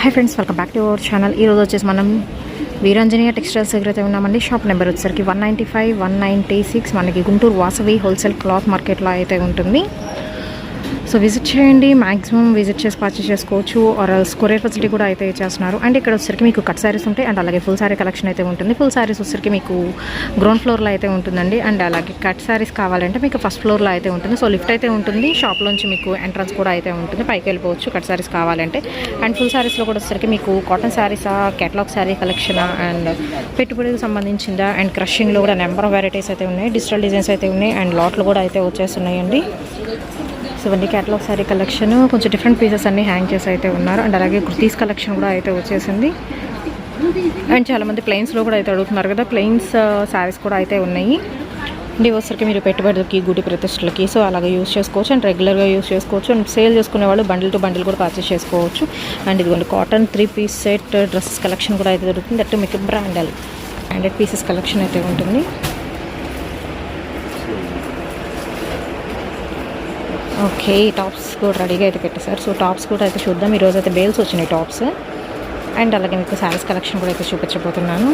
Hi friends welcome back to our channel ఈరోజు వచ్చేసి మనం వీరాంజనేయ టెక్స్టైల్స్ దగ్గర అయితే ఉన్నామండి. షాప్ నెంబర్ వచ్చేసరికి one ninety five one ninety six మనకి గుంటూరు వాసవి హోల్సేల్ క్లాత్ మార్కెట్లో అయితే ఉంటుంది. సో విజిట్ చేయండి మాక్సిమం విజిట్ చేసి పర్చేస్ చేసుకోవచ్చు ఆర్ కొరియర్ ఫెసిలిటీ కూడా అయితే చేస్తున్నారు. అండ్ ఇక్కడ వచ్చరికి మీకు కట్ శారీస్ ఉంటాయి అండ్ అలాగే ఫుల్ శారీ కలెక్షన్ అయితే ఉంటుంది. ఫుల్ శారీస్ వచ్చరికి మీకు గ్రౌండ్ ఫ్లోర్లో అయితే ఉంటుందండి. అండ్ అలాగే కట్ శారీస్ కావాలంటే మీకు ఫస్ట్ ఫ్లోర్లో అయితే ఉంటుంది. సో లిఫ్ట్ అయితే ఉంటుంది షాప్లోంచి మీకు ఎంట్రన్స్ కూడా అయితే ఉంటుంది. పైకి వెళ్ళిపోవచ్చు కట్ శారీస్ కావాలంటే. అండ్ ఫుల్ శారీస్లో కూడా వచ్చేసరికి మీకు కాటన్ శారీసా కేటలాగ్ శారీ కలెక్షన్ అండ్ పెట్టుబడికి సంబంధించిందా అండ్ క్రషింగ్లో కూడా నెంబర్ ఆఫ్ వెరైటీస్ అయితే ఉన్నాయి డిజిటల్ డిజైన్స్ అయితే ఉన్నాయి అండ్ లాట్లు కూడా అయితే వచ్చేస్తున్నాయండి. సో ఇవన్నీ క్యాటలాగ్ శారీ కలెక్షన్ కొంచెం డిఫరెంట్ పీసెస్ అన్ని హ్యాంగ్ చేసి అయితే ఉన్నారు. అండ్ అలాగే కుర్తీస్ కలెక్షన్ కూడా అయితే వచ్చేసింది. అండ్ చాలామంది ప్లెయిన్స్లో కూడా అయితే అడుగుతున్నారు కదా ప్లెయిన్స్ శారీస్ uh, కూడా అయితే ఉన్నాయి. అండ్ వచ్చరికి మీరు పెట్టుబడికి గుడి ప్రతిష్టలకి సో అలాగే యూస్ చేసుకోవచ్చు. అండ్ రెగ్యులర్గా యూస్ చేసుకోవచ్చు. అండ్ సేల్ చేసుకునే వాళ్ళు బండిల్ టు బండిల్ కూడా పర్చేస్ చేసుకోవచ్చు. అండ్ ఇదిగోండి cotton three piece set dresses collection కూడా అయితే దొరుకుతుంది. దట్ మీకు బ్రాండల్ బ్రాండెడ్ పీసెస్ కలెక్షన్ అయితే ఉంటుంది. ఓకే టాప్స్ కూడా రెడీగా అయితే పెట్టేశారు సో టాప్స్ కూడా అయితే చూద్దాం. ఈరోజు అయితే బేల్స్ వచ్చినాయి టాప్స్. అండ్ అలాగే మీకు శారీస్ కలెక్షన్ కూడా అయితే చూపించబోతున్నాను.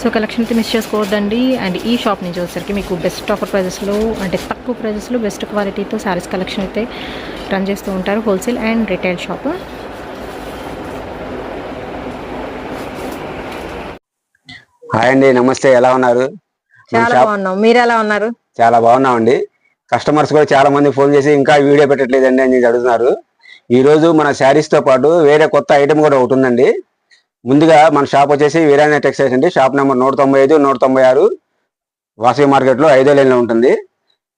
సో కలెక్షన్ అయితే మిస్ చేసుకోవద్దండి. అండ్ ఈ షాప్ నుంచి వచ్చేసరికి మీకు బెస్ట్ ఆఫర్ ప్రైజెస్లో అంటే తక్కువ ప్రైజెస్లో బెస్ట్ క్వాలిటీతో శారీస్ కలెక్షన్ అయితే రన్ చేస్తూ ఉంటారు wholesale and retail shop. Hi అండి నమస్తే. ఎలా ఉన్నారు? చాలా బాగున్నాం. మీరు ఎలా ఉన్నారు? చాలా బాగున్నామండి. కస్టమర్స్ కూడా చాలా మంది ఫోన్ చేసి ఇంకా వీడియో పెట్టట్లేదండి అని అడుగుతున్నారు. ఈరోజు మన శారీస్తో పాటు వేరే కొత్త ఐటమ్ కూడా ఒకటి ఉందండి. ముందుగా మన షాప్ వచ్చేసి వీరాయన టెక్స్టైల్స్ అండి. షాప్ నెంబర్ నూట తొంభై ఐదు నూట తొంభై ఆరు వాసవి మార్కెట్లో ఐదో లైన్లో ఉంటుంది.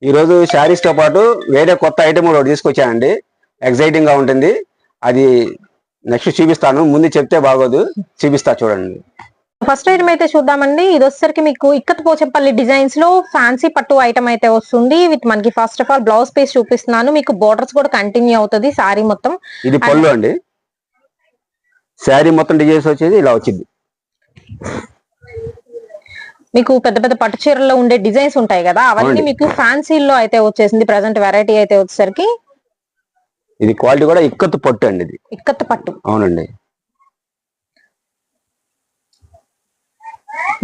ఈరోజు శారీస్తో పాటు వేరే కొత్త ఐటమ్ కూడా ఒకటి తీసుకొచ్చానండి ఎగ్జైటింగ్గా ఉంటుంది. అది నెక్స్ట్ చూపిస్తాను. ముందు చెప్తే బాగోదు. చూపిస్తా చూడండి. ఫస్ట్ ఐటమ్ అయితే చూద్దామండి. ఇది వచ్చేసరికి మీకు ఇక్కత్ పోచంపల్లి డిజైన్స్లో ఫ్యాన్సీ పట్టు ఐటమ్ అయితే వస్తుంది. విత్ మనకి first of all blouse piece చూపిస్తున్నాను. మీకు బోర్డర్స్ కూడా కంటిన్యూ అవుతుంది సారీ మొత్తం. ఇది పళ్ళు అండి. శారీ మొత్తం డిజైన్స్ వచ్చేది ఇలా వచ్చింది. మీకు పెద్ద పెద్ద పట్టు చీరల్లో ఉండే డిజైన్స్ ఉంటాయి కదా అవన్నీ. మీకు ఫ్యాన్సీలో అయితే వచ్చేసింది. ప్రజెంట్ వెరైటీ అయితే వచ్చేసరికి ఇది క్వాలిటీ కూడా ఇక్కత్తు పట్టు అండి ఇది. ఇక్కత్ పట్టు. అవునండి.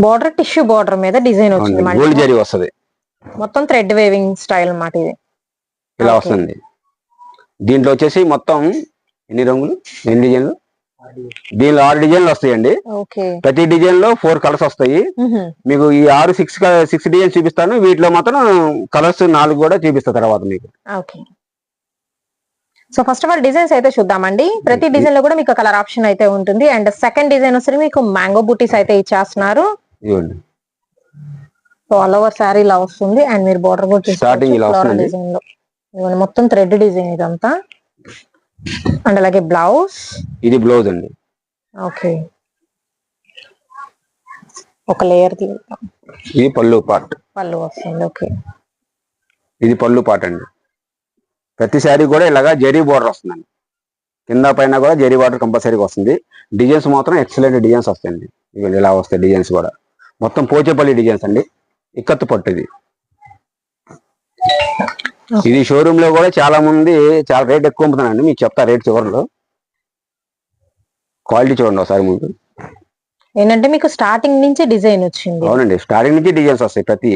బోర్డర్ టిష్యూ బోర్డర్ మీద డిజైన్ వచ్చింది గోల్డ్ జరీ వస్తది. మొత్తం థ్రెడ్ వేవింగ్ స్టైల్ అన్నమాట ఇది. ఇలా. వస్తుంది. దీంట్లో వచ్చేసి మొత్తం ఎన్ని రంగులు? ఎన్ని డిజైన్లు. దీనిలో ఆరు డిజైన్లు వస్తాయండి. ఓకే ప్రతి డిజైన్లో ఫోర్ కలర్స్ వస్తాయి. మీకు ఈ ఆరు సిక్స్ సిక్స్ డిజైన్ చూపిస్తాను. వీటిలో మాత్రం కలర్స్ నాలుగు కూడా చూపిస్తా తర్వాత మీకు. Okay so first of all designs అయితే చూద్దామండి. ప్రతి Mm-hmm. డిజైన్లో కూడా మీకు కలర్ ఆప్షన్ అయితే ఉంటుంది. అండ్ సెకండ్ డిజైన్ వచ్చి మీకు మ్యాంగో బూటీస్ అయితే ఇచ్చేస్తున్నారు. ఇదిగోండి సో ఆల్ ఓవర్ శారీ ఇలా వస్తుంది. అండ్ మీరు బార్డర్ కూడా Starting ఇలా వస్తుంది. డిజైన్లో. ఇదిగోండి మొత్తం థ్రెడ్ డిజైన్ ఇదంతా. అండ్ అలాగే బ్లౌజ్ ఇది బ్లౌజ్ అండి. ఓకే ఒక లేయర్ తీద్దాం. ఇది పళ్ళు పార్ట్ పళ్ళు వస్తుంది ఓకే ఇది పళ్ళు పార్ట్ అండి. ప్రతి శారీ కూడా ఇలాగా జరీ బోర్డర్ వస్తుందండి. కింద పైన కూడా జరీ బార్డర్ కంపల్సరీగా వస్తుంది. డిజైన్స్ మాత్రం ఎక్సలెంట్ డిజైన్స్ వస్తాయండి. ఇవి ఇలా వస్తాయి డిజైన్స్ కూడా. మొత్తం పోచేపల్లి డిజైన్స్ అండి. ఇక్కత్తు పట్టు ఇది. ఇది షోరూమ్లో కూడా చాలా మంది చాలా రేట్ ఎక్కువ అమ్ముతున్నారండి. మీకు చెప్తా రేట్ చివరిలో. క్వాలిటీ చూడండి ఒకసారి ముందు. ఏంటంటే మీకు స్టార్టింగ్ నుంచి డిజైన్ వచ్చింది. అవునండి. స్టార్టింగ్ నుంచి డిజైన్స్ వస్తాయి ప్రతి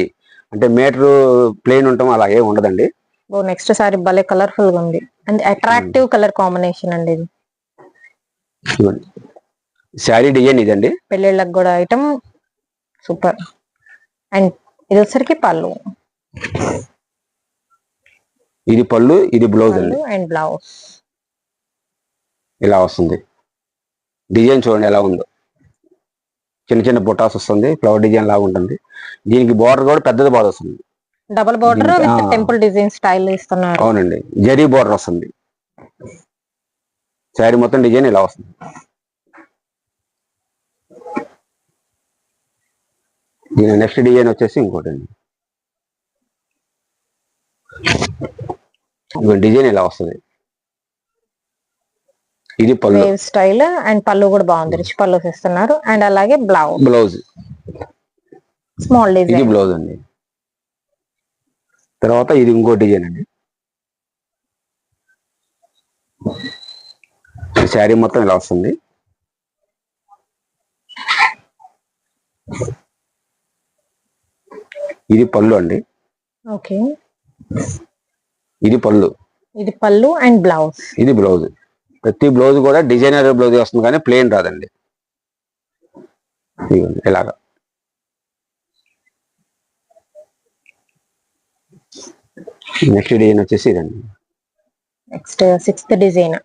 అంటే మీటర్ ప్లెయిన్ ఉండటం అలా ఏం ఉండదండి. ఓ నెక్స్ట్ సారీ భలే కలర్ఫుల్గా ఉంది. అండ్ అట్రాక్టివ్ కలర్ కాంబినేషన్ అండి ఇది. శారీ డిజైన్ ఇదండి. పెళ్ళిళ్ళకి కూడా ఐటమ్ సూపర్ అండ్ ఇది వచ్చరికి పళ్ళు. ఇది పళ్ళు ఇది బ్లౌజ్ అండి. అండ్ బ్లౌజ్ ఇలా వస్తుంది. డిజైన్ చూడండి ఎలా ఉందో. చిన్న చిన్న బుటాస్ వస్తుంది ఫ్లవర్ డిజైన్ లాగా ఉంటుంది. దీనికి బోర్డర్ కూడా పెద్దది బాగా వస్తుంది. Double border. Temple design style ఇస్తున్నారు. అవునండి. జరీ బోర్డర్ వస్తుంది. శారీ మొత్తం డిజైన్ ఇలా వస్తుంది. దీని నెక్స్ట్ డిజైన్ వచ్చేసి ఇంకోటి అండి డిజైన్ ఇలా వస్తుంది. ఇది పళ్ళు. స్టైల్ అండ్ పళ్ళు కూడా బాగుంది. రిచ్ పళ్ళు ఇస్తున్నారు అండ్ అలాగే బ్లౌజ్ బ్లౌజ్ స్మాల్ ఇది డిజైన్ బ్లౌజ్ అండి. తర్వాత ఇది ఇంకో డిజైన్ అండి శారీ మొత్తం ఇలా వస్తుంది. ఇది పళ్ళు అండి. ఓకే. ఇది పళ్ళు. ఇది పళ్ళు అండ్ బ్లౌజ్. ఇది బ్లౌజ్. ప్రతి బ్లౌజ్ కూడా డిజైనర్ బ్లౌజ్ వస్తుంది కానీ ప్లేన్ రాదండి. ఇలాగా. నెక్స్ట్ డిజైన్ వచ్చేసి ఇదండి. Next sixth design.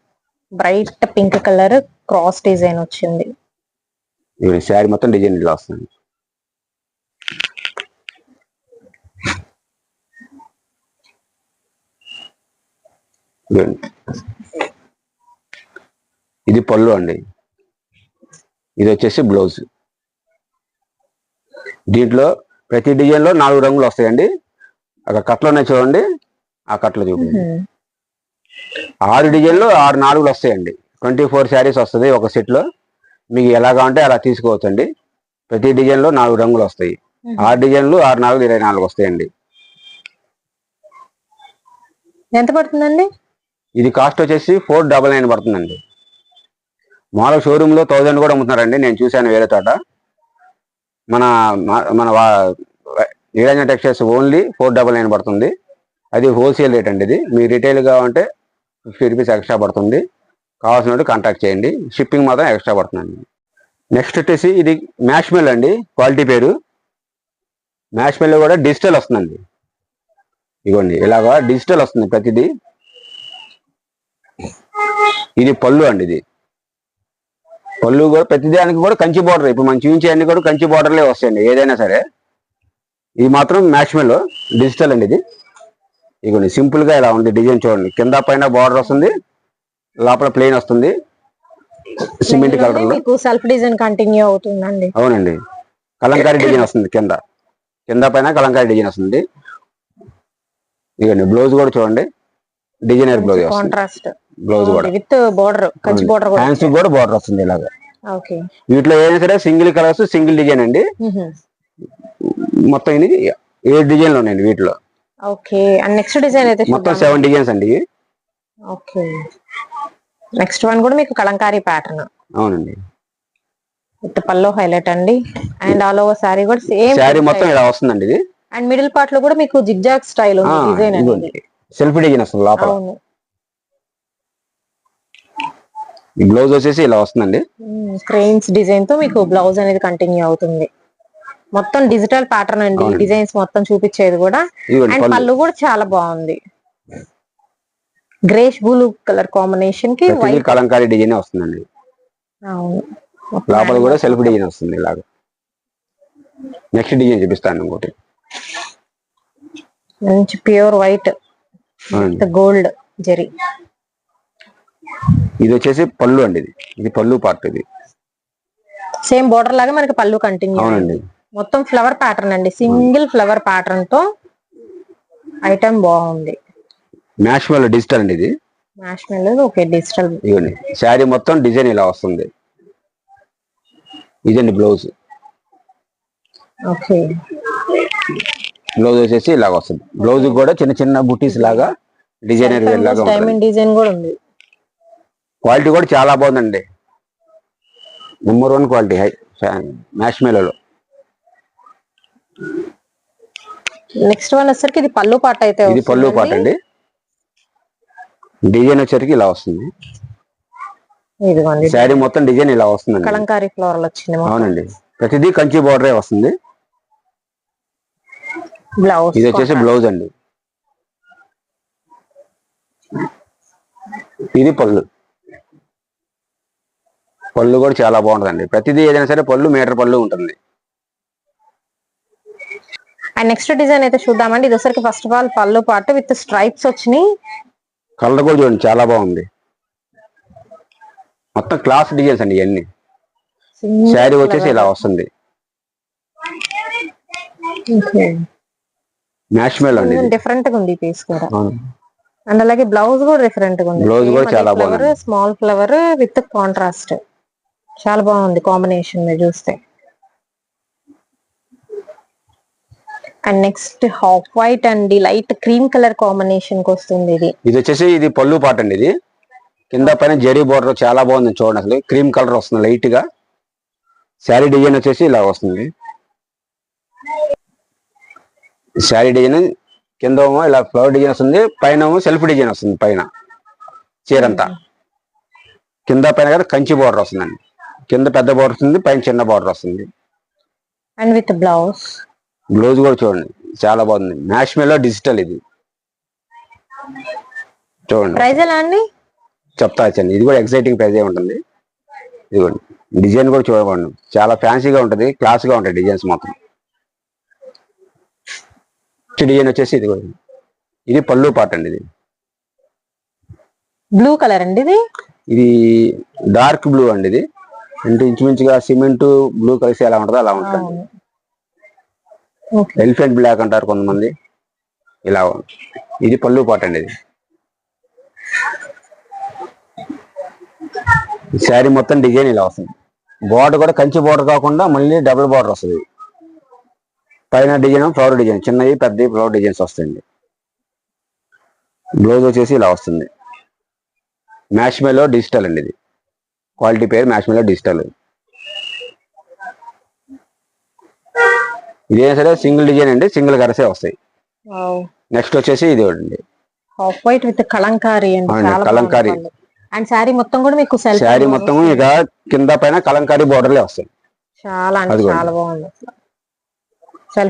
Bright pink colour cross design వచ్చింది. శారీ మొత్తం డిజైన్ ఇలా వస్తుంది. ఇది పళ్ళు అండి. ఇది వచ్చేసి బ్లౌజ్ దీంట్లో ప్రతి డిజైన్లో నాలుగు రంగులు వస్తాయండి. అక్కడ కట్లు ఉన్నాయి చూడండి. ఆ కట్లు చూడండి. ఆరు డిజైన్లు ఆరు నాలుగులు వస్తాయండి. ట్వంటీ ఫోర్ శారీస్ వస్తుంది ఒక సెట్లో. మీకు ఎలా కావాలంటే అలా తీసుకోవచ్చండి. ప్రతి డిజైన్లో నాలుగు రంగులు వస్తాయి. ఆరు డిజైన్లు ఆరు నాలుగు ఇరవై నాలుగు వస్తాయండి. ఎంత పడుతుందండి? ఇది కాస్ట్ వచ్చేసి ఫోర్ డబల్ నైన్ పడుతుందండి. మామూలుగా షోరూంలో థౌజండ్ కూడా అమ్ముతున్నారండి. నేను చూశాను వేరే చోట మన మన Neerajana textiles only four double nine పడుతుంది. అది హోల్సేల్ రేట్ అండి ఇది. మీ రిటైల్ కావాలంటే ఫిఫ్టీ రూపీస్ ఎక్స్ట్రా పడుతుంది. కావాల్సిన కాంటాక్ట్ చేయండి. షిప్పింగ్ మాత్రం ఎక్స్ట్రా పడుతుందండి. నెక్స్ట్ వచ్చేసి ఇది మ్యాష్మెల్ అండి. క్వాలిటీ పేరు. మ్యాష్మెల్ కూడా డిజిటల్ వస్తుందండి. ఇగోండి ఇలాగా డిజిటల్ వస్తుంది ప్రతిదీ. ఇది పళ్ళు అండి ఇది. పళ్ళు కూడా ప్రతిదానికి కూడా కంచి బార్డర్ ఇప్పుడు మనం చూపించే అన్ని కూడా కంచి బార్డర్లే వస్తాయండి ఏదైనా సరే. ఇది మాత్రం మ్యాక్సిమల్ డిజిటల్ అండి ఇది. ఇగోండి సింపుల్గా ఇలా ఉంది డిజైన్ చూడండి. కింద పైన బార్డర్ వస్తుంది లోపల ప్లెయిన్ వస్తుంది. సిమెంట్ కలర్లో సెల్ఫ్ డిజైన్ కంటిన్యూ అవుతుందండి. అవునండి. కలంకారీ డిజైన్ వస్తుంది కింద. కింద పైన కలంకారీ డిజైన్ వస్తుంది. ఇగోండి బ్లౌజ్ కూడా చూడండి. డిజైనర్ బ్లౌజ్ కాంట్రాస్ట్ బ్లౌజ్ కూడా విత్ బోర్డర్ కంచి బోర్డర్ కూడా హ్యాండ్స్ కూడా బార్డర్ వస్తుంది ఇలాగా. ఓకే వీటిలో ఏదైనా సరే సింగిల్ కలర్స్ సింగిల్ డిజైన్ అండి. మొత్తం ఇది ఏడు డిజైన్లు ఉన్నాయండి వీటిలో? ఓకే అండ్ నెక్స్ట్ డిజైన్ అయితే మొత్తం సెవెన్ డిజైన్స్ అండి. ఓకే నెక్స్ట్ వన్ కూడా మీకు కలంకారీ ప్యాటర్న్ అవునండి. విత్ పల్లో హైలైట్ అండి. అండ్ ఆల్ ఓవర్ సారీ కూడా సేమ్ శారీ మొత్తం ఇలా వస్తుందండి ఇది. అండ్ మిడిల్ పార్ట్లో కూడా మీకు జిగ్జాగ్ స్టైల్ ఉంది డిజైన్ అనేది. సెల్ఫ్ డిజైన్ వస్తుంది లోపల. ఈ బ్లౌజ్ వచ్చేసి ఇలా వస్తుందండి. క్రెయిన్స్ డిజైన్తో మీకు బ్లౌజ్ అనేది కంటిన్యూ అవుతుంది. మొత్తం డిజిటల్ ప్యాటర్న్ అండి. డిజైన్స్ మొత్తం చూపించేది కూడా. అండ్ పళ్ళు. కూడా చాలా బాగుంది. గ్రేష్ బ్లూ కలర్ కాంబినేషన్కి కలంకారీ డిజైన్ వస్తుందండి. అవును. లోపల కూడా సెల్ఫ్ డిజైన్ వస్తుంది ఇలాగ. నెక్స్ట్ డిజైన్ చూపిస్తాను ఇంకోటి. మంచి ప్యూర్ వైట్ గోల్డ్ జెరీ ఇది వచ్చేసి పళ్ళు అండి ఇది. ఇది పళ్ళు పార్ట్ ఇది. సేమ్ బోర్డర్ లాగా మనకి పళ్ళు కంటిన్యూ అవునండి. మొత్తం ఫ్లవర్ ప్యాటర్న్ అండి. సింగిల్ ఫ్లవర్ ప్యాటర్న్తో ఐటమ్ బాగుంది. మ్యాష్ వల్ల డిజిటల్ అండి ఇది. మ్యాష్ మెల్ ఓకే డిజిటల్. ఇదిగోండి. శారీ మొత్తం డిజైన్ ఇలా వస్తుంది. ఇదండి బ్లౌజ్. ఓకే. బ్లౌజ్ వచ్చేసి ఇలాగ వస్తుంది. బ్లౌజ్ కూడా చిన్న చిన్న బుటీస్ లాగా డిజైనర్ వేర్ లాగా ఉంటుంది. డైమండ్ డిజైన్ కూడా ఉంది. క్వాలిటీ కూడా చాలా బాగుందండి. నెంబర్ వన్ క్వాలిటీ హై మ్యాష్ మేలలో నెక్స్ట్ వన్ వచ్చరికి ఇది పళ్ళు పాట అయితే ఇది పళ్ళు పాట. అండి. డిజైన్ వచ్చరికి ఇలా వస్తుంది. ఇదిగోండి. శారీ మొత్తం డిజైన్ ఇలా వస్తుందండి. కలంకారీ ఫ్లోరల్ వచ్చింది అవునండి. ప్రతిదీ కంచి బార్డరే వస్తుంది. బ్లౌజ్ ఇది వచ్చేసి బ్లౌజ్ అండి. ఇది పళ్ళు. పళ్ళు కూడా చాలా బాగుంటుందండి. ప్రతిదీ ఏదైనా సరే పళ్ళు మీటర్ పళ్ళు ఉంటుంది. అండ్ నెక్స్ట్ డిజైన్ అయితే చూద్దామండి. ఇది ఫస్ట్ ఆఫ్ ఆల్ పళ్ళు పాటు విత్ స్ట్రైప్స్ వచ్చినాయి. కలర్ కూడా చూడండి చాలా బాగుంది. మొత్తం క్లాస్ డిజైన్స్ అండి ఇవన్నీ. శారీ వచ్చేసి ఇలా వస్తుంది. మ్యాష్ మేల్ అండి. డిఫరెంట్గా ఉంది పీస్ కూడా. అండ్ అలాగే బ్లౌజ్ కూడా డిఫరెంట్గా ఉంది. Blouse కూడా చాలా బాగుంది. స్మాల్ ఫ్లవర్ విత్ కాంట్రాస్ట్ చాలా బాగుంది కాంబినేషన్ మీరు చూస్తే. And next half white and light cream colour కాంబినేషన్కి వస్తుంది ఇది. ఇది వచ్చేసి ఇది పళ్ళు పాట అండి ఇది. కింద పైన జరీ బోర్డర్ చాలా బాగుంది చూడండి అసలు. క్రీమ్ కలర్ వస్తుంది లైట్గా. శారీ డిజైన్ వచ్చేసి ఇలా వస్తుంది. శారీ డిజైన్ కింద ఇలా ఫ్లవర్ డిజైన్ వస్తుంది పైన సెల్ఫ్ డిజైన్ వస్తుంది పైన. చీరంతా. కింద పైన కదా కంచి బోర్డర్ వస్తుందండి. కింద పెద్ద బోర్డర్ వస్తుంది పైన చిన్న బోర్డర్ వస్తుంది. అండ్ విత్ బ్లౌజ్ బ్లౌజ్ కూడా చూడండి. చాలా బాగుంది. మ్యాష్ మేలో డిజిటల్ ఇది. చూడండి. ప్రైస్ ఎలా అండి? చెప్తా వచ్చండి ఇది కూడా ఎక్సైటింగ్ ప్రైజ్ ఉంటుంది. ఇదిగోండి. డిజైన్ కూడా చూడకండి చాలా ఫ్యాన్సీగా ఉంటుంది క్లాస్గా ఉంటాయి డిజైన్స్ మొత్తం డిజైన్ వచ్చేసి ఇది. కూడా ఇది పళ్ళు పాట అండి ఇది. బ్లూ కలర్ అండి ఇది? ఇది డార్క్ బ్లూ అండి ఇది. అంటే ఇంచుమించుగా సిమెంట్ బ్లూ కలిసి ఎలా ఉంటుందో అలా ఉంటుంది ఎలిఫెంట్ బ్లాక్ అంటారు కొంతమంది. ఇలా. ఇది పళ్ళు పాట అండి ఇది. శారీ మొత్తం డిజైన్ ఇలా వస్తుంది. బోర్డర్ కూడా కంచి బోర్డర్ కాకుండా మళ్ళీ డబుల్ బోర్డర్ వస్తుంది. పైన డిజైన్ ఫ్లవర్ డిజైన్ చిన్నవి పెద్దవి ఫ్లవర్ డిజైన్స్ వస్తాయండి. బ్లౌజ్ వచ్చేసి ఇలా వస్తుంది. మ్యాష్ మేలో డిజిటల్ అండి ఇది. క్వాలిటీ పేరు మ్యాష్ మేలో డిజిటల్ ఇదైనా సరే సింగిల్ డిజైన్ అండి సింగిల్ కరసే వస్తాయి. నెక్స్ట్ వచ్చేసి ఇది అండి ఆఫ్ వైట్ విత్ కలంకారీ అండి కలంకారీ. అండ్ శారీ మొత్తం కూడా మీకు శారీ మొత్తం ఇక కింద పైన కలంకారీ బోర్డర్లే వస్తాయి. చాలా. చాలా బాగుంది. చాలా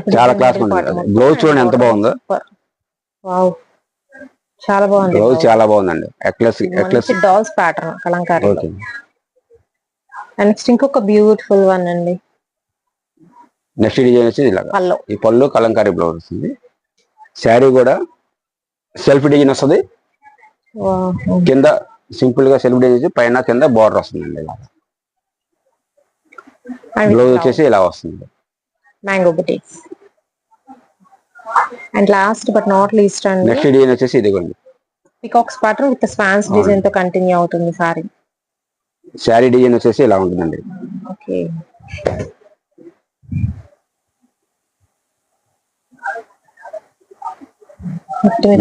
ఉంది. Blouse చూడండి ఎంత బాగుందో. చాలా బాగుంది. బ్లౌజ్ చాలా బాగుందండి. ఎక్లెస్ ఎక్లెస్ డాల్స్ ప్యాటర్న్ కలంకారీ నెక్స్ట్ ఇంకొక బ్యూటిఫుల్ వన్ అండి. నెక్స్ట్ డిజైన్ వచ్చి పల్లో ఈ పళ్ళు కలంకారీ బ్లౌజ్ వస్తుంది. శారీ కూడా సెల్ఫ్ డిజైన్ వస్తుంది. కింద సింపుల్గా సెల్ఫ్ డిజైన్ వచ్చి పైన కింద బార్డర్ వస్తుందండి ఇలా బ్లౌజ్ వచ్చేసి ఇలా వస్తుంది. Mango బుటీక్స్ and last but not least అండి నెక్స్ట్ డిజైన్ వచ్చేసి ఇదిగోండి పికాక్స్ ప్యాటర్న్ విత్ స్పాన్స్ డిజైన్తో కంటిన్యూ అవుతుంది సారీ శారీ డిజైన్ వచ్చేసి ఇలా ఉంటుందండి. ఓకే.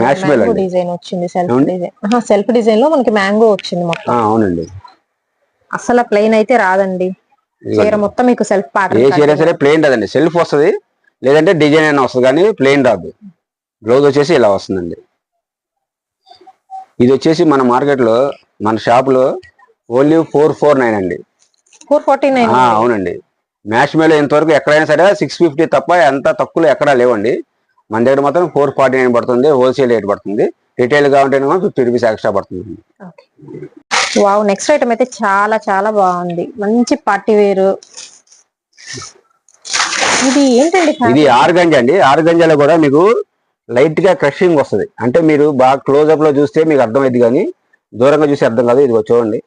మ్యాంగో. డిజైన్ వచ్చింది సెల్ఫ్? డిజైన్ సెల్ఫ్ డిజైన్లో మనకి మ్యాంగో వచ్చింది మొత్తం. అవునండి. అసలు ప్లెయిన్ అయితే రాదండి. చీర. మొత్తం మీకు సెల్ఫ్ ఏ చీర సరే ప్లెయిన్ రాదండి సెల్ఫ్ వస్తుంది లేదంటే డిజైన్ అయినా వస్తుంది కానీ ప్లెయిన్ రాదు. బ్లౌజ్ వచ్చేసి ఇలా వస్తుందండి. ఇది వచ్చేసి మన మార్కెట్లో మన షాప్లో ఓన్లీ ఫోర్ ఫోర్ నైన్ అండి. ఫోర్ ఫార్టీ నైన్ అవునండి. మ్యాచ్ మేలో ఇంతవరకు ఎక్కడైనా సరే సిక్స్ ఫిఫ్టీ తప్ప ఎంత తక్కువలో ఎక్కడా లేవండి. మన దగ్గర మాత్రం ఫోర్ ఫార్టీ నైన్ పడుతుంది హోల్సేల్ రేట్ పడుతుంది. రిటైల్ కావాలంటేనేమో ఫిఫ్టీ రూపీస్ ఎక్స్ట్రా పడుతుంది. వావ్ నెక్స్ట్ ఐటమ్ అయితే చాలా చాలా బాగుంది. మంచి పార్టీ వేరు. ఇది ఏంటండి ఇది ఆర్గంజా అండి. ఆర్గంజాలో కూడా మీకు లైట్గా క్రషింగ్ వస్తుంది. అంటే మీరు బాగా క్లోజ్ అప్లో చూస్తే మీకు అర్థమైంది కానీ దూరంగా చూసి అర్థం కాదు. ఇదిగో చూడండి.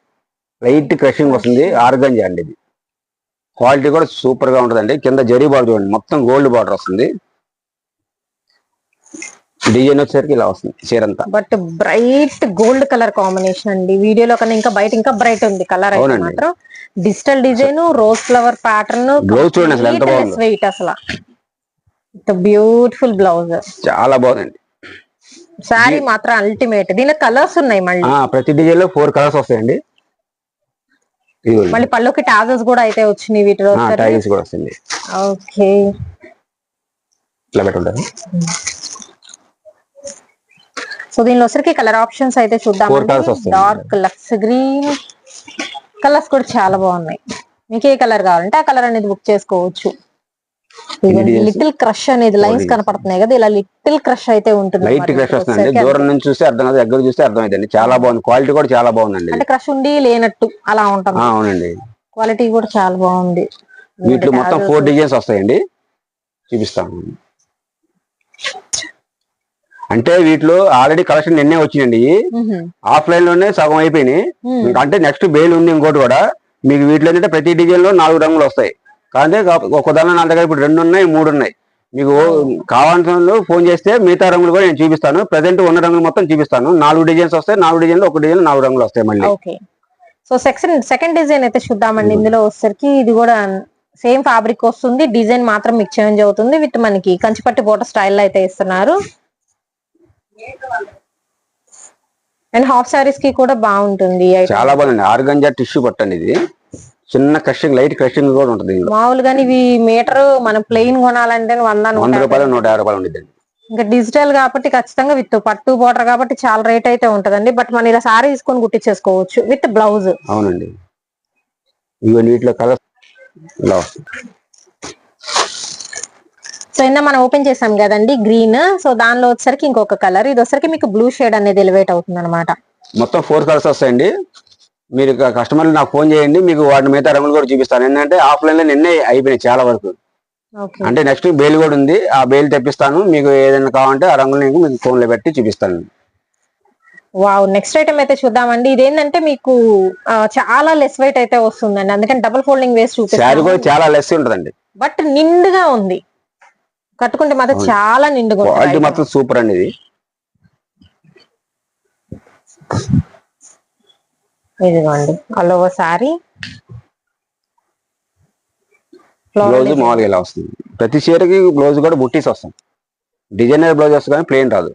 లైట్ క్రషింగ్ వస్తుంది. ఆర్గంజా అండి ఇది. క్వాలిటీ కూడా సూపర్గా ఉంటుందండి. కింద జరీ బార్డర్ చూడండి. మొత్తం గోల్డ్ బార్డర్ వస్తుంది. డిజైన్ వచ్చేసరికి ఇలా వస్తుంది చీర అంతా but bright gold colour combination అండి. వీడియోలో కన్నా ఇంకా బయట ఇంకా బ్రైట్ ఉంది కలర్ అయితే. మాత్రం. Digital design rose flower pattern Blouse చూడండి అసలు ఎంత బాగుందో. వెయిట్ అసలు. Beautiful blouse. చాలా బాగుందండి. శారీ మాత్రం అల్టిమేట్. దీనిలో కలర్స్ ఉన్నాయి మళ్ళీ. ప్రతి డిజైన్లో ఫోర్ కలర్స్ వస్తాయండి. మళ్ళీ పళ్ళుకి టాజల్స్ కూడా అయితే వచ్చినాయి వీటిలో కూడా వస్తుంది ఓకే. ఇట్లా పెట్టుంటారు సో దీనిలో వచ్చరికి కలర్ ఆప్షన్స్ అయితే చూద్దాం. డార్క్ లక్స్ గ్రీన్ కలర్స్ కూడా చాలా బాగున్నాయి. మీకు ఏ కలర్ కావాలంటే ఆ కలర్ అనేది బుక్ చేసుకోవచ్చు. లిటిల్ క్రష్ అనేది లైన్స్ కనపడుతున్నాయి కదా ఇలా లిటిల్ క్రష్ అయితే ఉంటుంది లైట్ క్రష్ వచ్చేసరికి దూరం నుంచి చూస్తే అర్థం కాదు దగ్గర చూస్తే అర్థం అవుతుంది చాలా బాగుంది. క్వాలిటీ కూడా చాలా బాగుందండి అంటే క్రష్ ఉండి లేనట్టు అలా ఉంటుంది. అవునండి. క్వాలిటీ కూడా చాలా బాగుంది. వీటిలో మొత్తం ఫోర్ డిజైన్స్ వస్తాయండి. చూపిస్తాను. అంటే వీటిలో ఆల్రెడీ కలెక్షన్ నిన్నే వచ్చినాయండి మ్హూ. ఆఫ్లైన్లోనే సగం అయిపోయినాయి. అంటే నెక్స్ట్ బేల్ ఉంది ఇంకోటి కూడా. మీకు వీటిలో ఏంటంటే ప్రతి డిజైన్లో నాలుగు రంగులు వస్తాయి. కానీ ఒక దానిలో నా దగ్గర ఇప్పుడు రెండు ఉన్నాయి మూడు ఉన్నాయి. మీకు కావాల్సిన ఫోన్ చేస్తే మిగతా రంగులు కూడా నేను చూపిస్తాను. ప్రజెంట్ ఉన్న రంగులు మొత్తం చూపిస్తాను. నాలుగు డిజైన్స్ వస్తాయి నాలుగు డిజైన్లు ఒక డిజైన్ నాలుగు రంగులు వస్తాయి మళ్ళీ. Okay. So second second design అయితే చూద్దామండి. ఇందులో వచ్చేసరికి ఇది కూడా సేమ్ ఫ్యాబ్రిక్ వస్తుంది. డిజైన్ మాత్రం మీకు చేంజ్ అవుతుంది. విత్ మనకి కంచిపట్టి బోట స్టైల్ అయితే ఇస్తున్నారు. అండ్ హాఫ్ సారీస్కి కూడా బాగుంటుంది. చాలా బాగుంది ఆర్గంజా టిష్యూ పట్టండి ఇది. చిన్న క్రషింగ్ లైట్ క్రషింగ్ కూడా ఉంటుంది మామూలుగా ఇవి మీటర్ మనం ప్లెయిన్ కొనాలంటే వంద నూట వంద. రూపాయలు నూట యాభై రూపాయలు ఉండిద్దండి. ఇంకా డిజిటల్ కాబట్టి ఖచ్చితంగా విత్ పట్టు బోర్డర్ కాబట్టి చాలా రేట్ అయితే ఉంటదండి. బట్ మనం ఇలా సారీ తీసుకొని కుట్టించేసుకోవచ్చు విత్ బ్లౌజ్. అవునండి. ఇవన్నీ వీటిలో కలర్ ఇలా. సో ఇందా మనం ఓపెన్ చేసాం కదండి గ్రీన్. సో దానిలో వచ్చరికి ఇంకొక కలర్. ఇది వచ్చరికి మీకు బ్లూ షేడ్ అనేది ఎలివేట్ అవుతుంది అనమాట మొత్తం ఫోర్ కలర్స్ వస్తాయండి. మీరు కస్టమర్లు నాకు ఫోన్ చేయండి మీకు వాటి మిగతా రంగులు కూడా చూపిస్తాను. ఏంటంటే ఆఫ్లైన్లో నిన్నే అయిపోయినాయి చాలా వరకు. అంటే నెక్స్ట్ బేల్ కూడా ఉంది. ఆ బేల్ తెప్పిస్తాను. మీకు ఏదైనా కావాలంటే ఆ రంగులు మీకు ఫోన్లో పెట్టి చూపిస్తాను. వావ్ నెక్స్ట్ ఐటమ్ అయితే చూద్దామండి. ఇదేంటంటే మీకు చాలా లెస్ వెయిట్ అయితే వస్తుందండి. అందుకని డబుల్ ఫోల్డింగ్ వేసి శారీ చూపిస్తాను. కూడా చాలా లెస్ ఉంటదండి. బట్ నిండుగా ఉంది. కట్టుకుంటే మాత్రం. చాలా నిండుగా క్వాలిటీ మాత్రం సూపర్ అండి ఇది. ఇదిగోండి ఆల్ ఓవర్ సారీ బ్లౌజ్ మామూలుగా ఇలా వస్తుంది. ప్రతి చీరకి బ్లౌజ్ కూడా బుట్టీస్ వస్తాయి. డిజైనర్ బ్లౌజ్ వస్తుంది కానీ ప్లేన్ రాదు.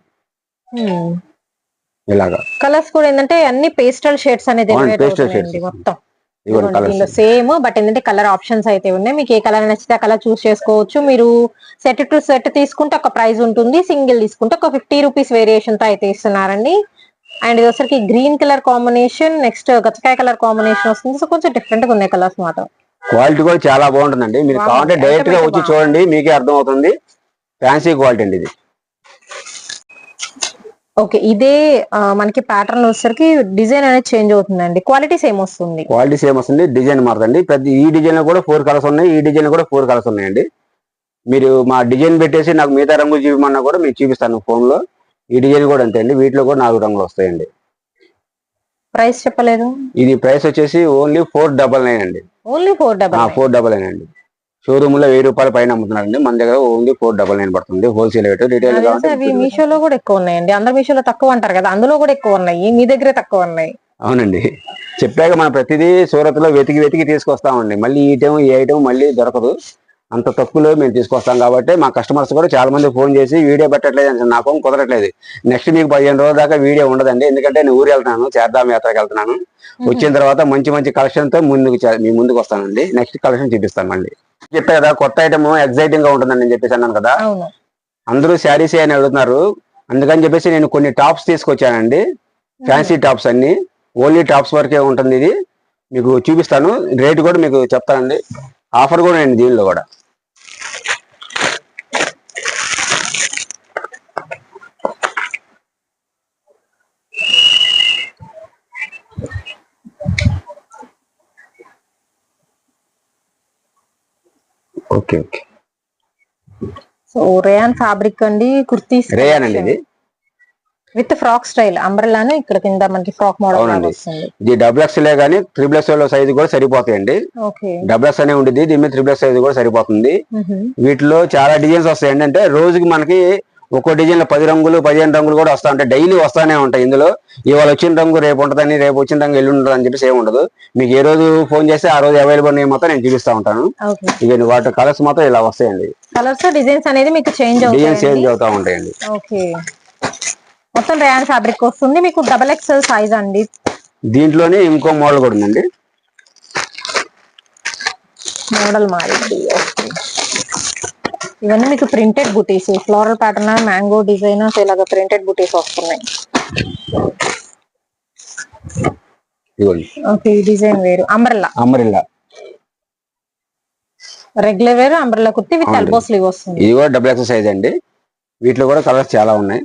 ఇలాగా. కలర్స్ కూడా ఏంటంటే అన్ని పేస్టల్ షేడ్స్ అనేది అవుతున్నాయండి shades. మొత్తం. దీనిలో సేమ్ బట్ ఏంటంటే కలర్ ఆప్షన్స్ అయితే ఉన్నాయి. మీకు ఏ కలర్ నచ్చితే ఆ కలర్ చూస్ చేసుకోవచ్చు. మీరు సెట్ టు సెట్ తీసుకుంటే ఒక ప్రైస్ ఉంటుంది. సింగిల్ తీసుకుంటే ఒక ఫిఫ్టీ రూపీస్ వేరియేషన్తో అయితే ఇస్తున్నారండి. అండ్ ఇది వచ్చరికి గ్రీన్ కలర్ కాంబినేషన్ నెక్స్ట్ గచ్చకాయ కలర్ కాంబినేషన్ వస్తుంది. సో కొంచెం డిఫరెంట్గా ఉన్నాయి కలర్స్ మాత్రం. క్వాలిటీ కూడా చాలా బాగుంటుందండి. మీరు. కావాలంటే డైరెక్ట్గా వచ్చి చూడండి మీకే అర్థం అవుతుంది ఫ్యాన్సీ క్వాలిటీ అండి ఇది. ఓకే ఇదే మనకి ప్యాటర్న్ వచ్చేసరికి డిజైన్ అనేది చేంజ్ అవుతుందండి. క్వాలిటీ సేమ్ వస్తుంది. క్వాలిటీ సేమ్ వస్తుంది డిజైన్ మారుతుంది ప్రతి ఈ డిజైన్లో కూడా ఫోర్ కలర్స్ ఉన్నాయి ఈ డిజైన్ కూడా ఫోర్ కలర్స్ ఉన్నాయండి. మీరు మా డిజైన్ పెట్టేసి నాకు మిగతా రంగులు చూపించమన్నా కూడా మీకు చూపిస్తాను ఫోన్లో. ఈ డిజైన్ కూడా అంతే అండి వీటిలో కూడా నాలుగు రంగులు వస్తాయండి. ప్రైస్ చెప్పలేదు. ఇది ప్రైస్ వచ్చేసి ఓన్లీ ఫోర్ డబల్ నైన్ అండి. Only four double four double nine అండి. షోరూమ్లో వెయ్యి రూపాయల పైన అమ్ముతున్నారండి. మన దగ్గర ఓన్లీ ఫోర్ డబల్ నైన్ పడుతుంది. Wholesale rate. రిటైల్ అవి మీషోలో కూడా ఎక్కువ ఉన్నాయండి. అందరు మీషోలో తక్కువ అంటారు కదా అందులో కూడా ఎక్కువ ఉన్నాయి. మీ దగ్గరే తక్కువ ఉన్నాయి. అవునండి. చెప్పాక మనం ప్రతిదీ సూరత్లో వెతికి వెతికి తీసుకొస్తామండి. మళ్ళీ ఈ ఐటమ్ ఈ ఐటమ్ మళ్ళీ దొరకదు. అంత తక్కువలో మేము తీసుకొస్తాం కాబట్టి మా కస్టమర్స్ కూడా చాలా మంది ఫోన్ చేసి వీడియో పెట్టట్లేదు అంటే నాకు కుదరట్లేదు. నెక్స్ట్ మీకు పదిహేను రోజుల దాకా వీడియో ఉండదండి. ఎందుకంటే నేను ఊరు వెళ్తున్నాను చేద్దాం యాత్రకి వెళ్తున్నాను. వచ్చిన తర్వాత మంచి మంచి కలెక్షన్తో ముందుకు మీ ముందుకు వస్తానండి. నెక్స్ట్ కలెక్షన్ చూపిస్తాను మళ్ళీ. చెప్పే కదా కొత్త ఐటమ్ ఎగ్జైటింగ్గా ఉంటుందని నేను చెప్పేసి అన్నాను కదా. అందరూ శారీస్ అని అడుగుతున్నారు. అందుకని చెప్పేసి నేను కొన్ని టాప్స్ తీసుకొచ్చానండి. ఫ్యాన్సీ టాప్స్ అన్ని. ఓన్లీ టాప్స్ వరకే ఉంటుంది ఇది. మీకు చూపిస్తాను. రేట్ కూడా మీకు చెప్తానండి. ఆఫర్ కూడా అండి దీనిలో కూడా. Okay okay. So rayon fabric అండి కుర్తీస్ రేయాన్ అండి ఇది. విత్ ఫ్రాక్ స్టైల్ అంబ్రెల్లాను ఇక్కడ కింద మనకి ఫ్రాక్ మోడల్ అవునండి. వస్తుంది. ఇది డబుల్ ఎక్స్లే కానీ త్రిబుల్ ఎక్స్ఎల్ సైజు కూడా సరిపోతాయండి. ఓకే. డబుల్ ఎక్స్ అనే ఉండిద్ది దీని మీద త్రిబుల్ ఎక్స్ సైజు కూడా సరిపోతుంది. వీటిలో చాలా డిజైన్స్ వస్తాయండి అంటే రోజుకి మనకి ఒక్కో డిజైన్లో పది రంగులు పదిహేను రంగులు కూడా వస్తా ఉంటాయి. డైలీ వస్తానే ఉంటాయి ఇందులో. ఇవాళ వచ్చిన రంగు రేపు ఉంటుందని రేపు వచ్చిన రంగు ఎల్లుండి ఉంటుంది అని చెప్పేసి ఏమి ఉండదు. మీకు ఏ రోజు ఫోన్ చేస్తే ఆ రోజు అవైలబుల్ ఉన్నాయి మొత్తం నేను చూపిస్తా ఉంటాను. ఓకే. ఇక వాటి కలర్స్ మాత్రం ఇలా వస్తాయండి. కలర్స్ డిజైన్స్ అనేది మీకు చేంజ్ డిజైన్ చేంజ్ అవుతాయి అవుతా ఉంటాయండి. ఓకే. మొత్తం రేయాన్ ఫ్యాబ్రిక్ వస్తుంది. మీకు డబల్ ఎక్స్ఎల్ సైజ్ అండి. దీంట్లోనే ఇంకో మోడల్ కూడా ఉందండి. మోడల్ మారింది. ఓకే ఇవన్నీ మీకు printed butis floral pattern mango design ఇలాగ ప్రింటెడ్ బుటీస్ వస్తున్నాయి. ఇదిగోండి. ఓకే ఈ డిజైన్ వేరు. అంబ్రెల్లా అమరిల్లా రెగ్యులర్ వేరు umbrella kurti with. Elbow sleeve వస్తుంది. ఇది కూడా డబుల్ ఎక్స్ సైజ్ అండి. వీటిలో కూడా కలర్స్ చాలా ఉన్నాయి.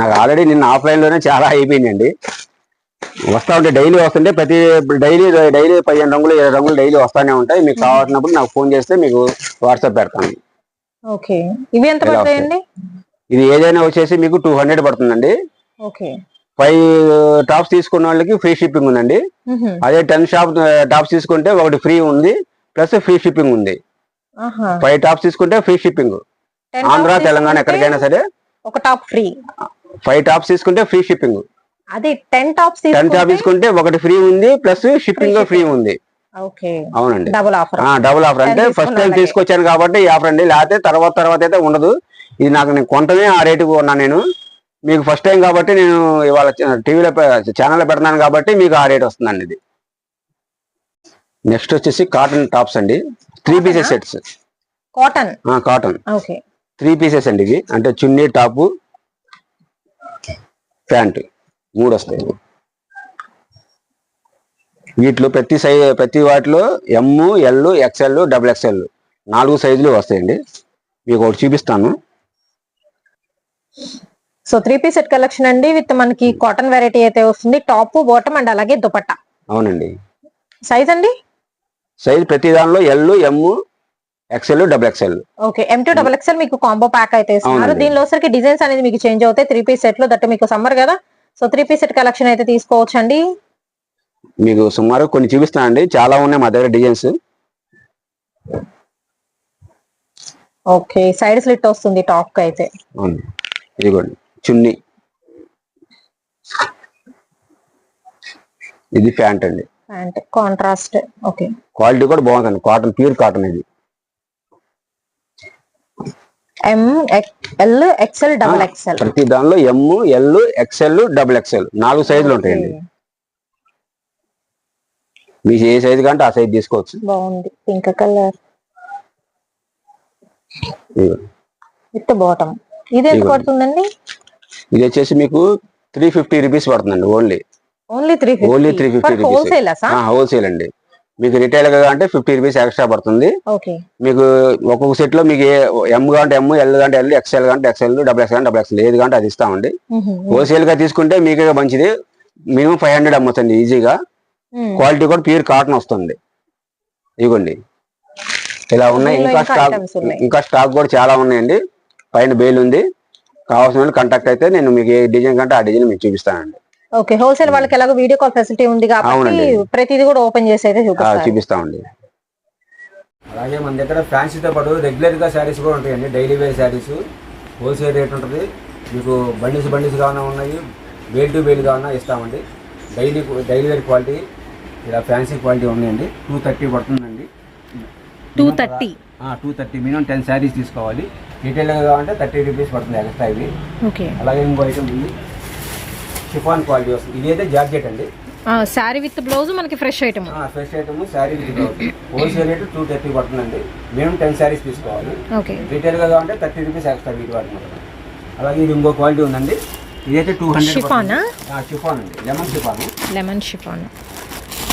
నాకు ఆల్రెడీ నిన్న ఆఫ్లైన్లోనే చాలా అయిపోయిందండి. వస్తా ఉంటే డైలీ వస్తుంటే ప్రతి డైలీ డైలీ పదిహేను రంగులు ఇరవై రంగులు డైలీ వస్తానే ఉంటాయి. మీకు కావాల్సినప్పుడు నాకు ఫోన్ చేస్తే మీకు వాట్సాప్ పెడతాను. ఓకే. ఇవి ఎంత ఎలా పడతాయండి? ఇది ఏదైనా వచ్చేసి మీకు టూ హండ్రెడ్ పడుతుందండి. ఓకే. ఫైవ్ టాప్స్ తీసుకున్న వాళ్ళకి ఫ్రీ షిప్పింగ్ ఉందండి. అదే టెన్ షాప్ టాప్స్ తీసుకుంటే ఒకటి ఫ్రీ ఉంది ప్లస్ ఫ్రీ షిప్పింగ్ ఉంది. ఫైవ్ టాప్స్ తీసుకుంటే ఫ్రీ షిప్పింగ్ ఆంధ్ర తెలంగాణ ఎక్కడికైనా సరే. ఒక టాప్ ఫ్రీ ఫైవ్ టాప్స్ తీసుకుంటే ఫ్రీ షిప్పింగ్ అది టెన్ టాప్స్ టెన్ టాప్ తీసుకుంటే ఒకటి ఫ్రీ ఉంది ప్లస్ షిప్పింగ్ ఫ్రీ ఉంది. అవునండి. డబుల్ ఆఫర్ డబుల్ ఆఫర్ అంటే ఫస్ట్ టైం తీసుకొచ్చాను కాబట్టి ఈ ఆఫర్ అండి. లేకపోతే తర్వాత తర్వాత అయితే ఉండదు. ఇది నాకు నేను కొంటమే ఆ రేటుకు ఉన్నా నేను. మీకు ఫస్ట్ టైం కాబట్టి నేను ఇవాళ టీవీలో ఛానల్లో పెడుతున్నాను కాబట్టి మీకు ఆ రేట్ వస్తుందండి ఇది. నెక్స్ట్ వచ్చేసి కాటన్ టాప్స్ అండి. Three pieces sets cotton cotton three pieces అండి ఇవి. అంటే చున్నీ టాపు ప్యాంట్ మూడు వస్తాయి వీటిలో ప్రతి సై ప్రతి వాటిలో M L XL double XL నాలుగు సైజులు వస్తాయండి. మీకు ఒకటి చూపిస్తాను. So three piece set collection అండి. విత్ మనకి కాటన్ వెరైటీ అయితే వస్తుంది. టాప్ బాటమ్ అండ్ అలాగే దుపట్టా. అవునండి. సైజ్ అండి? సైజ్ ప్రతి దానిలో L M XL double XL okay M two double XL మీకు కాంబో ప్యాక్ అయితే ఇస్తున్నారు. దీనిలో సరికి డిజైన్స్ అనేది మీకు చేంజ్ అవుతాయి. త్రీ పీస్ సెట్లో దట్ మీకు సమ్మర్ కదా. So three piece set collection అయితే తీసుకోవచ్చు అండి మీకు సుమారు కొన్ని చూపిస్తానండి. చాలా ఉన్నాయి మా దగ్గర డిజైన్స్ ఓకే సైడ్ స్లిట్ వస్తుంది టాప్కి అయితే ఇదిగోండి చున్నీ. ఇది ప్యాంట్ అండి. అండ్ కాంట్రాస్ట్ ఓకే క్వాలిటీ కూడా బాగుందండి. కాటన్ ప్యూర్ కాటన్ ఇది. M L XL double XL ప్రతి దానిలో M L XL double XL నాలుగు సైజులు ఉంటాయండి. మీకు ఏ సైజు కంటే ఆ సైజ్ తీసుకోవచ్చు. బాగుంది. Pink colour. విత్ బాటమ్ ఇది ఎంత. పడుతుందండి? ఇది వచ్చేసి మీకు త్రీ ఫిఫ్టీ రూపీస్ పడుతుందండి only only three only three fifty rupees wholesale అండి. మీకు రిటైల్గా అంటే ఫిఫ్టీ రూపీస్ ఎక్స్ట్రా పడుతుంది. మీకు ఒక్కొక్క సెట్లో మీకు ఎమ్ కాంటే ఎమ్ ఎల్ అంటే ఎల్ ఎక్స్ఎల్ అంటే XL double XL double XL ఏది కంటే అది ఇస్తామండి. హోల్సేల్గా తీసుకుంటే మీకే మంచిది. మినిమం ఫైవ్ హండ్రెడ్ అమ్మొచ్చండి ఈజీగా. క్వాలిటీ కూడా ప్యూర్ కాటన్ వస్తుంది. ఇదిగోండి ఇలా ఉన్నాయి. ఇంకా స్టాక్. ఇంకా స్టాక్ కూడా చాలా ఉన్నాయండి. పైన బేల్ ఉంది కావాల్సిన కాంటాక్ట్ అయితే నేను మీకు ఏ డిజైన్ కంటే ఆ డిజైన్ మీకు చూపిస్తానండి. ఓకే హోల్సేల్ వాళ్ళకి ఎలాగో వీడియో కాల్ ఫెసిలిటీ ఉంది కాబట్టి. ప్రతిదీ కూడా ఓపెన్ చేసి అయితే చూపిస్తామండి. అలాగే మన దగ్గర ఫ్యాన్సీతో పాటు రెగ్యులర్గా శారీస్ కూడా ఉంటాయండి. Daily wear sarees wholesale rate ఉంటుంది. మీకు బండిస్ బండిస్ కావాలన్నా ఉన్నాయి. బేల్ టు బేల్ కావాలన్నా ఇస్తామండి. డైలీ డైలీ వేర్ క్వాలిటీ ఇలా ఫ్యాన్సీ క్వాలిటీ ఉన్నాయండి. టూ థర్టీ పడుతుందండి. Two thirty? Two thirty. Minimum ten sarees తీసుకోవాలి. రీటైల్గా కావాలంటే థర్టీ రూపీస్ పడుతుంది ఎక్స్ట్రా ఇవి. ఓకే. అలాగే ఇంకో ఐటమ్ ఉంది. షిఫాన్ క్వాలిటీ వస్తుంది. ఇది అయితే జార్జెట్ అండి శారీ విత్ బ్లౌజ్ మనకి fresh item. Fresh item sari wholesale rate two thirty పడుతుందండి. మినిమం టెన్ శారీస్ తీసుకోవాలి. ఓకే. రీటైల్గా కావాలంటే థర్టీ రూపీస్ ఎక్స్ట్రా వీటి మీద అలాగే ఇది ఇంకో క్వాలిటీ ఉందండి. ఇదైతే టూ హండ్రెడ్ షిఫానా? షిఫాన్ అండి. Lemon chiffon. Lemon chiffon.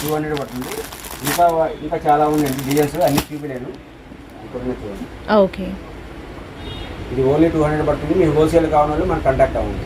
Two hundred పడుతుంది. ఇంకా ఇంకా చాలా ఉన్నాయండి డిజైన్స్. అన్ని చూపించలేను ఓకే. ఇది ఓన్లీ టూ హండ్రెడ్ పడుతుంది. మీరు హోల్సేల్ కావాలంటే మనకు కాంటాక్ట్ అవ్వండి.